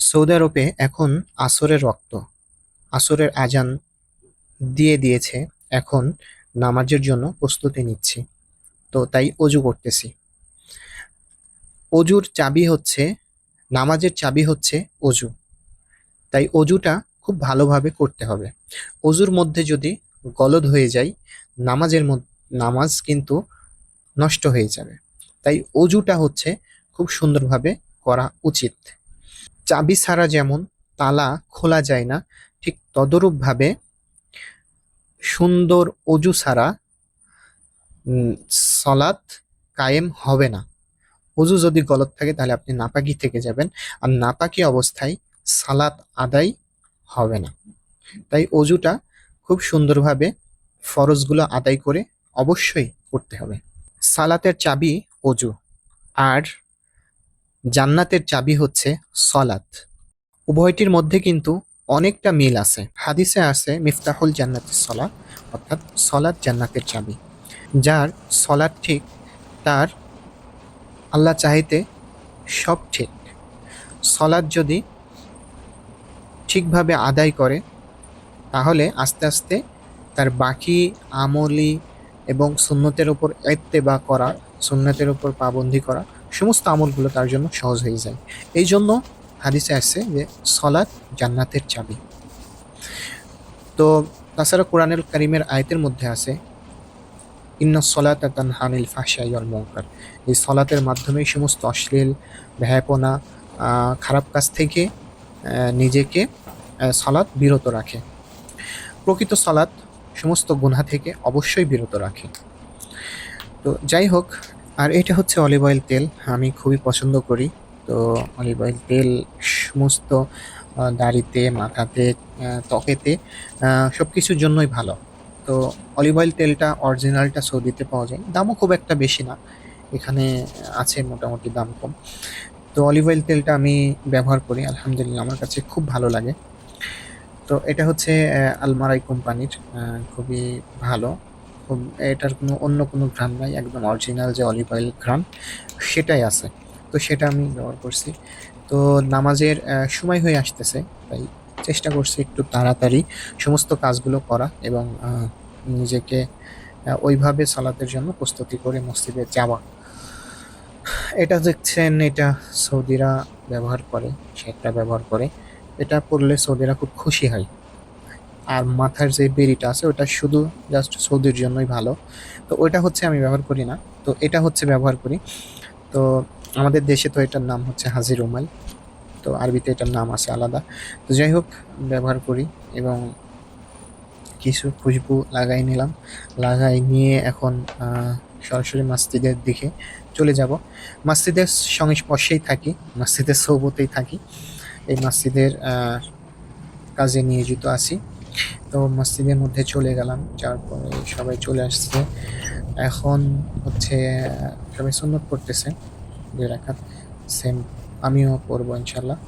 Saudi আরবে এখন আসরের রক্ত, আসরের আজান দিয়ে দিয়েছে। এখন নামাজের জন্য প্রস্তুতি নিচ্ছি। তো তাই অজু করতেছি। অজুর চাবি হচ্ছে, নামাজের চাবি হচ্ছে অজু। তাই অজুটা খুব ভালোভাবে করতে হবে। অজুর মধ্যে যদি গলদ হয়ে যায়, নামাজের নামাজ কিন্তু নষ্ট হয়ে যাবে। তাই অজুটা হচ্ছে খুব সুন্দরভাবে করা উচিত। চাবি ছাড়া যেমন তালা খোলা যায় না, ঠিক তদরূপভাবে সুন্দর অজু ছাড়া সলাৎ কায়েম হবে না। অজু যদি গলত থাকে তাহলে আপনি নাপাকি থেকে যাবেন। আর নাপাকি অবস্থায় সালাত আদায় হবে না। তাই অজুটা খুব সুন্দরভাবে ফরজগুলো আদায় করে অবশ্যই করতে হবে। সালাতের চাবি অজু। আর জান্নাতের চাবি হচ্ছে সলাত। উভয়টির মধ্যে কিন্তু অনেকটা মিল আছে। হাদিসে আছে, মিফতাহুল জান্নাতের সলা অর্থাৎ সলাৎ জান্নাতের চাবি। যার সলাৎ ঠিক, তার আল্লাহ চাহিতে সব ঠিক। সলাৎ যদি ঠিকভাবে আদায় করে, তাহলে আস্তে আস্তে তার বাকি আমলি এবং সুন্নতের উপর এত্তেবা করা, সুন্নতের উপর পাবন্দি করা সমস্ত আমলগুলো তার জন্য সহজ হয়ে যায়। এই জন্য হাদিসে আসছে যে সলাৎ জান্নাতের চাবি। তো তাছাড়া কোরআনুল কারিমের আয়তের মধ্যে আছে, ইন্না সলাত তানহানিল ফাহশাই ওয়াল মুনকার। এই সলাতের মাধ্যমে সমস্ত অশ্লীল ভ্যাপনা খারাপ কাজ থেকে নিজেকে সলাৎ বিরত রাখে। প্রকৃত সলাৎ সমস্ত গুনাহ থেকে অবশ্যই বিরত রাখে। তো যাই হোক আর এটা হচ্ছে অলিভ অয়েল তেল, আমি খুবই পছন্দ করি। তো অলিভ অয়েল তেল সমস্ত দাড়িতে, মাথাতে ত্বকেতে সব কিছুর জন্যই ভালো। তো অলিভ অয়েল তেলটা অরিজিনালটা সৌদিতে পাওয়া যায়, দামও খুব একটা বেশি না, এখানে আছে মোটামুটি দাম কম। তো অলিভ অয়েল তেলটা আমি ব্যবহার করি, আলহামদুলিল্লাহ আমার কাছে খুব ভালো লাগে। তো এটা হচ্ছে আলমারাই কোম্পানির খুবই ভালো। খুব এটার কোনো অন্য কোনো ঘ্রাণ নাই, একদম অরিজিনাল যে অলিভ অয়েল ঘ্রাণ, সেটাই আছে। তো সেটা আমি ব্যবহার করছি। তো নামাজের সময় হয়ে আসতেছে, তাই চেষ্টা করছি একটু তাড়াতাড়ি সমস্ত কাজগুলো করা এবং নিজেকে ওইভাবে সালাতের জন্য প্রস্তুতি করে মসজিদে যাওয়া। এটা দেখছেন, এটা সৌদিরা ব্যবহার করে সেটা ব্যবহার করে। এটা পড়লে সৌদিরা খুব খুশি হয়। আর মাথার যে বেরিটা আছে ওটা শুধু জাস্ট সৌদির জন্যই ভালো। তো ওইটা হচ্ছে আমি ব্যবহার করি না। তো এটা হচ্ছে ব্যবহার করি। তো আমাদের দেশে তো এটার নাম হচ্ছে হাজির রুমাল তো আরবিতে এটার নাম আছে আলাদা। তো যাই হোক ব্যবহার করি এবং কিছু খুশবু লাগাই নিলাম। লাগাই নিয়ে এখন সরাসরি মসজিদের দিকে চলে যাব। মসজিদের সংস্পর্শেই থাকি মসজিদের সৌবতেই থাকি। এই মসজিদের আহ, কাজে নিয়োজিত আছি। তো মসজিদের মধ্যে চলে গেলাম যাওয়ার পরে সবাই চলে আসছে। এখন হচ্ছে, সবাই সুন্নত পড়তেছে দুই রাখাত সেম আমিও পড়ব ইনশাল্লাহ